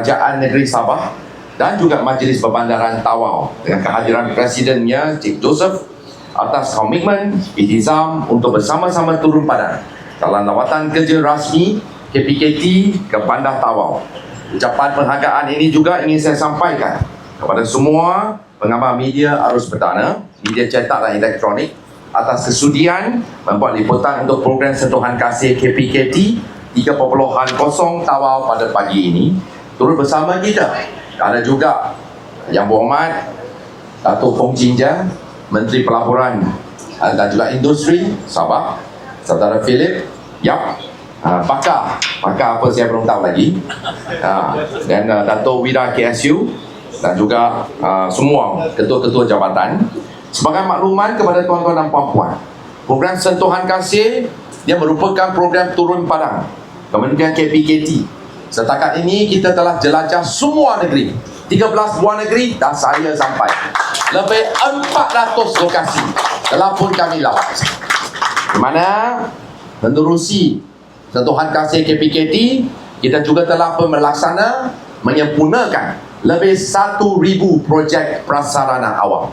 Kerajaan Negeri Sabah dan juga Majlis Perbandaran Tawau dengan kehadiran Presidennya Cik Joseph atas komitmen iltizam untuk bersama-sama turun padang dalam lawatan kerja rasmi KPKT ke Bandar Tawau. Ucapan penghargaan ini juga ingin saya sampaikan kepada semua pengamal media arus perdana, media cetak dan elektronik atas kesudian membuat liputan untuk program sentuhan kasih KPKT 3.0 Tawau pada pagi ini turut bersama kita ada juga Yang Berhormat Datuk Fong Jinja Menteri Pelaburan dan juga Industri Sabah Saudara Philip Yap uh, Pakar. Pakar apa saya belum tahu lagi. Uh, Dan uh, Datuk Wira KSU Dan juga uh, semua ketua-ketua jabatan. Sebagai makluman kepada tuan-tuan dan puan-puan Program Sentuhan Kasih Dia merupakan program turun padang. Kementerian KPKT Setakat ini kita telah jelajah semua negeri. 13 buah negeri dan saya sampai. Lebih 400 lokasi telah pun kami lawat. Di mana menerusi sentuhan kasih KPKT Kita juga telah pun melaksana menyempurnakan lebih 1,000 projek prasarana awam.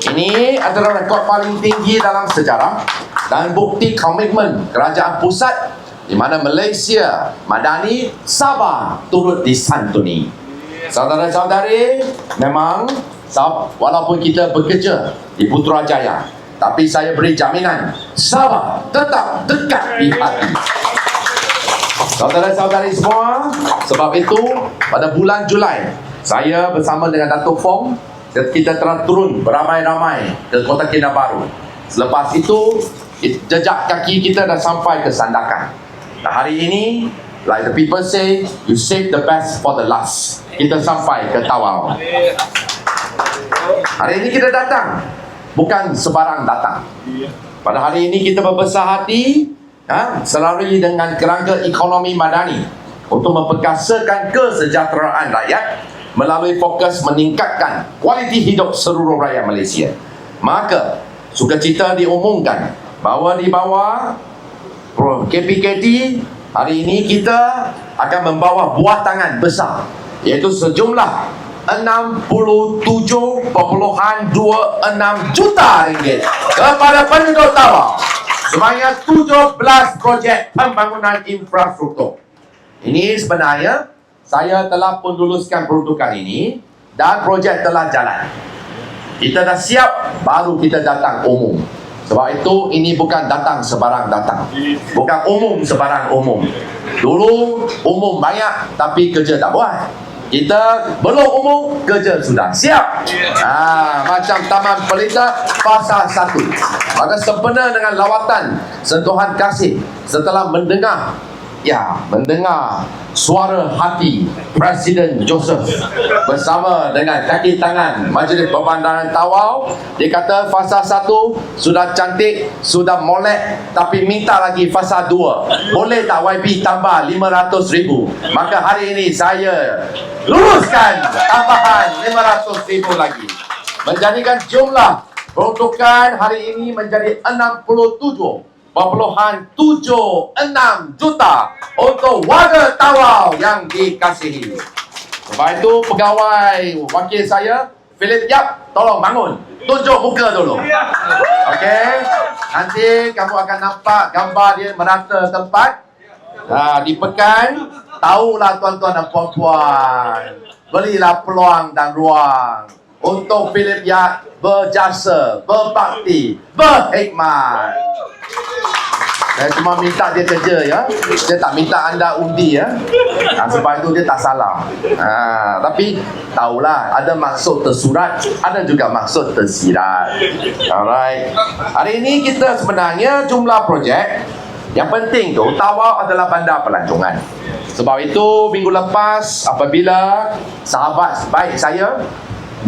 Ini adalah rekod paling tinggi dalam sejarah dan bukti komitmen kerajaan pusat di mana Malaysia, Madani, Sabah turut disantuni. Saudara-saudari, memang walaupun kita bekerja di Putrajaya, tapi saya beri jaminan Sabah tetap dekat di hati. Saudara-saudari semua, sebab itu pada bulan Julai, saya bersama dengan Datuk Fong, kita turun beramai-ramai ke Kota Kinabalu. Selepas itu, jejak kaki kita dah sampai ke Sandakan. Nah, hari ini, like the people say, you save the best for the last. Kita sampai ke Tawau. Hari ini kita datang, bukan sebarang datang. Pada hari ini kita berbesar hati, ha, selalu dengan kerangka ekonomi madani untuk memperkasakan kesejahteraan rakyat melalui fokus meningkatkan kualiti hidup seluruh rakyat Malaysia. Maka, sukacita diumumkan bahawa di bawah KPKT hari ini kita akan membawa buah tangan besar iaitu sejumlah 67.26 juta ringgit kepada penduduk Tawau sebanyak 17 projek pembangunan infrastruktur. Ini sebenarnya saya telah pun luluskan peruntukan ini dan projek telah jalan. Kita dah siap baru kita datang umum. Sebab itu ini bukan datang sebarang datang. Bukan umum sebarang umum. Dulu umum banyak tapi kerja tak buat. Kita belum umum kerja sudah siap. Ha, macam Taman Pelita Pasal 1. Maka sempena dengan lawatan sentuhan kasih setelah mendengar ya mendengar suara hati Presiden Joseph bersama dengan kaki tangan Majlis Perbandaran Tawau. Dia kata fasa 1 sudah cantik sudah molek tapi minta lagi fasa 2 boleh tak YB tambah 500 ribu? Maka hari ini saya luluskan tambahan 500 ribu lagi. Menjadikan jumlah peruntukan hari ini menjadi 67 Perpuluhan tujuh enam juta untuk warga Tawau yang dikasihi. Sebab itu pegawai wakil saya, Philip Yap, tolong bangun. Tunjuk muka dulu. Okey. Nanti kamu akan nampak gambar dia merata tempat. Ha, di pekan, tahulah tuan-tuan dan puan-puan. Belilah peluang dan ruang untuk Philip Yap berjasa, berbakti, berhikmat. Saya cuma minta dia kerja ya. Saya tak minta anda undi ya. Ha, sebab itu dia tak salah. Ha, tapi tahulah ada maksud tersurat, ada juga maksud tersirat. Alright. Hari ini kita sebenarnya jumlah projek yang penting tu Tawau adalah bandar pelancongan. Sebab itu minggu lepas apabila sahabat baik saya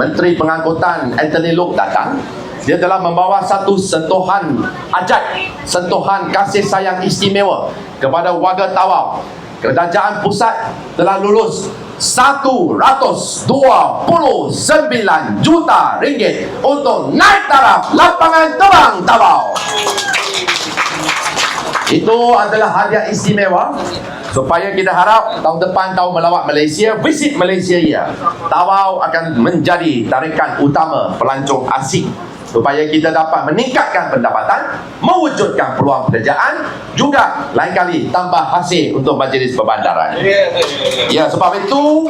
Menteri Pengangkutan Anthony Luke datang dia telah membawa satu sentuhan ajat, sentuhan kasih sayang istimewa kepada warga Tawau. Kerajaan pusat telah lulus 129 juta ringgit untuk naik taraf lapangan terbang Tawau. Itu adalah hadiah istimewa supaya kita harap tahun depan tahun melawat Malaysia, visit Malaysia ya. Tawau akan menjadi tarikan utama pelancong asing supaya kita dapat meningkatkan pendapatan, mewujudkan peluang pekerjaan, juga lain kali tambah hasil untuk majlis perbandaran. Ya, sebab itu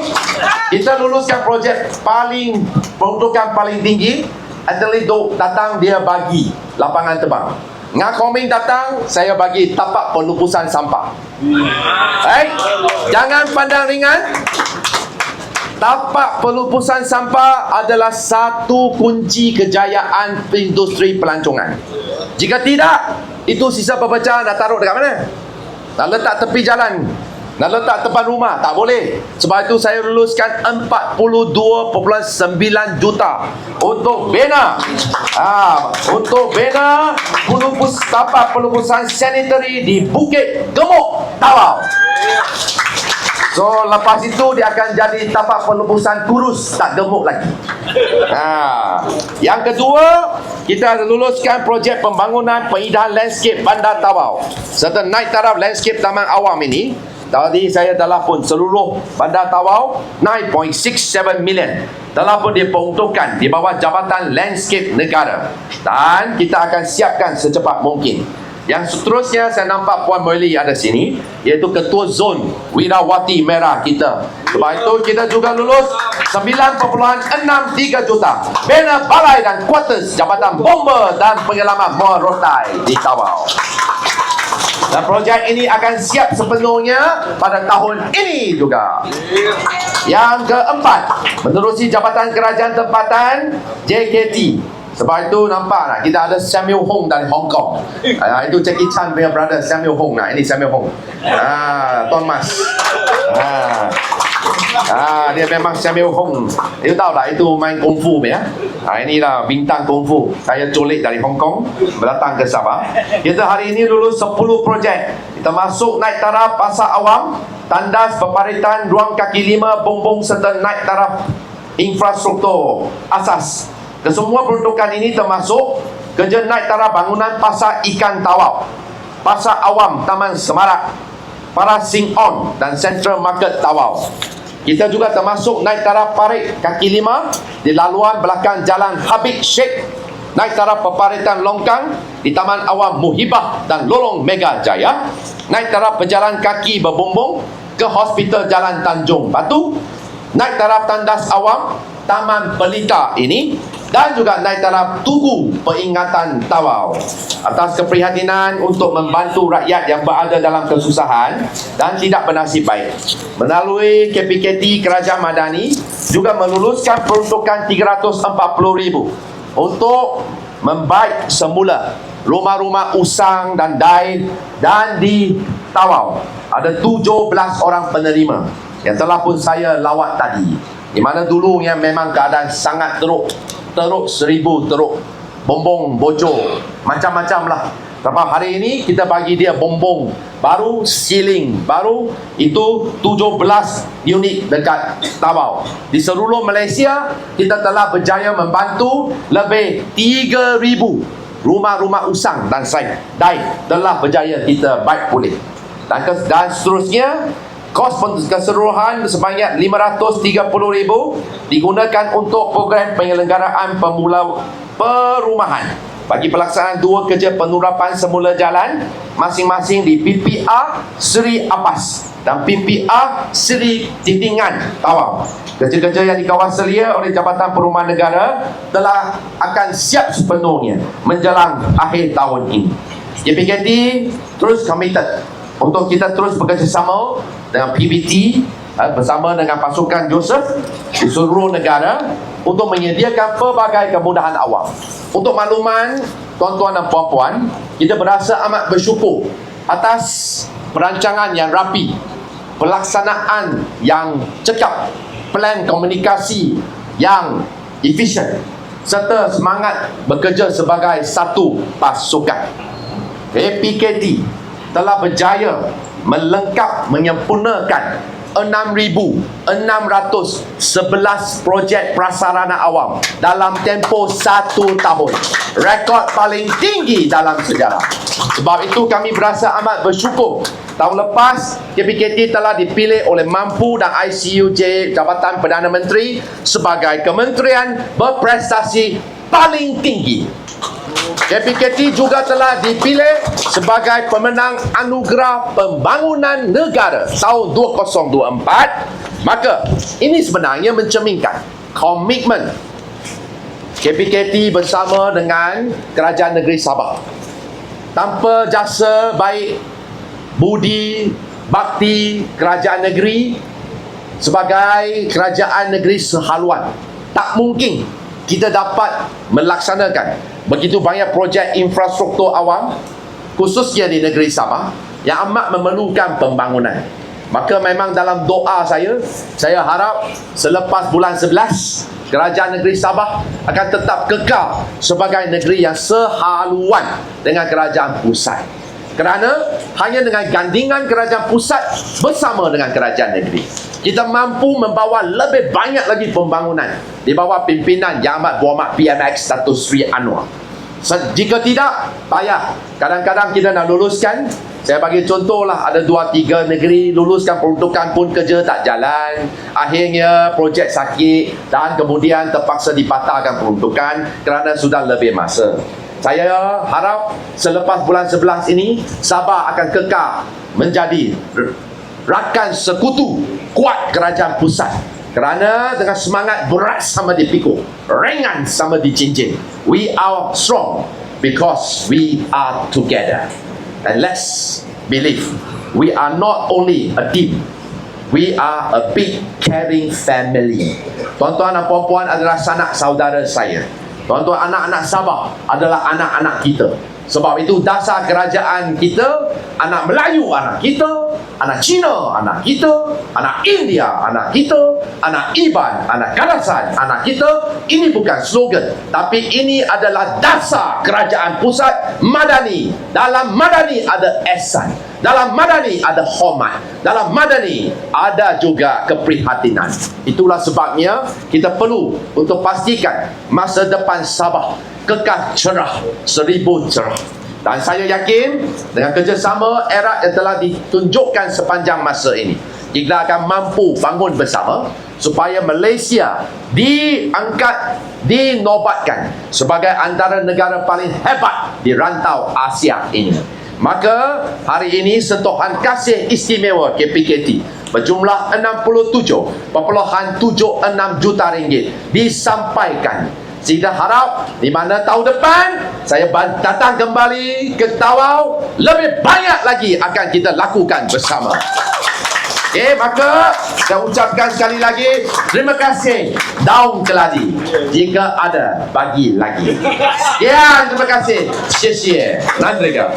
kita luluskan projek paling peruntukan paling tinggi Atlet Dok datang dia bagi lapangan terbang. Ngah Koming datang, saya bagi tapak pelupusan sampah. Baik, jangan pandang ringan. Tapak pelupusan sampah adalah satu kunci kejayaan industri pelancongan. Jika tidak, itu sisa pepecah nak taruh dekat mana? Nak letak tepi jalan. Nak letak depan rumah. Tak boleh. Sebab itu saya luluskan 42.9 juta untuk bina. Ha, untuk bina pelupus, tapak pelupusan sanitary di Bukit Gemuk, Tawau. So lepas itu dia akan jadi tapak pelupusan kurus tak gemuk lagi. Ha. Yang kedua, kita luluskan projek pembangunan peindahan landscape Bandar Tawau serta naik taraf landscape Taman Awam ini. Tadi saya telah pun seluruh Bandar Tawau 9.67 million telah pun diperuntukkan di bawah Jabatan Landscape Negara dan kita akan siapkan secepat mungkin. Yang seterusnya saya nampak Puan Merli ada sini iaitu ketua zon Wirawati Merah kita. Sebab itu kita juga lulus 9.63 juta. Banner balai dan kuartus Jabatan Bomber dan Penyelamat Merotai di Tawau. Dan projek ini akan siap sepenuhnya pada tahun ini juga. Yang keempat, menerusi Jabatan Kerajaan Tempatan JKT sebab itu nampak nak kita ada Samuel Hong dari Hong Kong. Uh, itu Jackie Chan punya brother Samuel Hong. Nah, ini Samuel Hong. Ah, Thomas. Ah. Ah, dia memang Samuel Hong. Dia tahu lah itu main kungfu ya. Ah, inilah bintang kungfu. Saya culik dari Hong Kong datang ke Sabah. Kita hari ini lulus 10 projek. Kita masuk naik taraf pasar awam, tandas peparitan ruang kaki lima, bumbung serta naik taraf infrastruktur asas Kesemua peruntukan ini termasuk kerja naik taraf bangunan pasar ikan tawau, pasar awam Taman Semarak, para Sing On dan Central Market Tawau. Kita juga termasuk naik taraf parit kaki lima di laluan belakang Jalan Habib Sheikh, naik taraf peparitan longkang di Taman Awam Muhibah dan Lorong Mega Jaya, naik taraf pejalan kaki berbumbung ke Hospital Jalan Tanjung Batu, naik taraf tandas awam Taman Pelita ini dan juga naik taraf Tugu Peringatan Tawau atas keprihatinan untuk membantu rakyat yang berada dalam kesusahan dan tidak bernasib baik. Melalui KPKT Kerajaan Madani juga meluluskan peruntukan RM340,000 untuk membaik semula rumah-rumah usang dan dain dan di Tawau. Ada 17 orang penerima yang telah pun saya lawat tadi. Di mana dulu yang memang keadaan sangat teruk. Teruk seribu teruk bombong bocor macam-macam lah. Sebab hari ini kita bagi dia bombong. Baru ceiling baru itu 17 unit dekat Tabau. Di seluruh Malaysia kita telah berjaya membantu lebih 3000 rumah-rumah usang dan saya dai telah berjaya kita baik pulih. Dan, dan seterusnya kos keseluruhan sebanyak 530,000 digunakan untuk program penyelenggaraan pemula perumahan bagi pelaksanaan dua kerja penurapan semula jalan masing-masing di PPR Seri Apas dan PPR Seri Titingan Tawau. Kerja-kerja yang dikawal selia oleh Jabatan Perumahan Negara telah akan siap sepenuhnya menjelang akhir tahun ini. JPKT terus committed untuk kita terus bekerjasama dengan PBT eh, bersama dengan pasukan Joseph di seluruh negara untuk menyediakan pelbagai kemudahan awam. Untuk makluman tuan-tuan dan puan-puan, kita berasa amat bersyukur atas perancangan yang rapi, pelaksanaan yang cekap, plan komunikasi yang efisien serta semangat bekerja sebagai satu pasukan. APKT telah berjaya melengkap menyempurnakan 6,611 projek prasarana awam dalam tempoh satu tahun. Rekod paling tinggi dalam sejarah. Sebab itu kami berasa amat bersyukur Tahun lepas, KPKT telah dipilih oleh Mampu dan ICUJ Jabatan Perdana Menteri sebagai kementerian berprestasi paling tinggi. KPKT juga telah dipilih sebagai pemenang Anugerah Pembangunan Negara tahun 2024. Maka, ini sebenarnya mencerminkan komitmen KPKT bersama dengan Kerajaan Negeri Sabah. Tanpa jasa baik budi bakti kerajaan negeri sebagai kerajaan negeri sehaluan tak mungkin kita dapat melaksanakan begitu banyak projek infrastruktur awam khususnya di negeri Sabah yang amat memerlukan pembangunan. Maka memang dalam doa saya saya harap selepas bulan 11 kerajaan negeri Sabah akan tetap kekal sebagai negeri yang sehaluan dengan kerajaan pusat. Kerana hanya dengan gandingan kerajaan pusat bersama dengan kerajaan negeri kita mampu membawa lebih banyak lagi pembangunan. Di bawah pimpinan Yang Amat Berhormat PMX Datuk Sri Anwar. Jika tidak payah. Kadang-kadang kita nak luluskan saya bagi contohlah ada dua tiga negeri luluskan peruntukan pun kerja tak jalan. Akhirnya projek sakit dan kemudian terpaksa dipatahkan peruntukan kerana sudah lebih masa. Saya harap selepas bulan 11 ini Sabah akan kekal menjadi rakan sekutu kuat kerajaan pusat. Kerana dengan semangat berat sama dipikul ringan sama dicincin we are strong because we are together. And let's believe we are not only a team we are a big caring family. Tuan-tuan dan puan-puan adalah sanak saudara saya. Tuan-tuan anak-anak Sabah adalah anak-anak kita. Sebab itu dasar kerajaan kita, anak Melayu anak kita, anak Cina anak kita, anak India anak kita, anak Iban, anak Kadasan anak kita. Ini bukan slogan, tapi ini adalah dasar kerajaan pusat Madani. Dalam Madani ada esan. Dalam Madani ada hormat. Dalam Madani ada juga keprihatinan. Itulah sebabnya kita perlu untuk pastikan masa depan Sabah kekal cerah, seribu cerah. Dan saya yakin dengan kerjasama erat yang telah ditunjukkan sepanjang masa ini, kita akan mampu bangun bersama supaya Malaysia diangkat, dinobatkan sebagai antara negara paling hebat di rantau Asia ini. Maka hari ini sentuhan kasih istimewa KPKT berjumlah 67.76 juta ringgit disampaikan. Kita harap di mana tahun depan saya datang kembali ke Tawau lebih banyak lagi akan kita lakukan bersama. Okey, maka saya ucapkan sekali lagi terima kasih daun keladi. Jika ada bagi lagi. Sekian, terima kasih. 谢谢。Nandrika.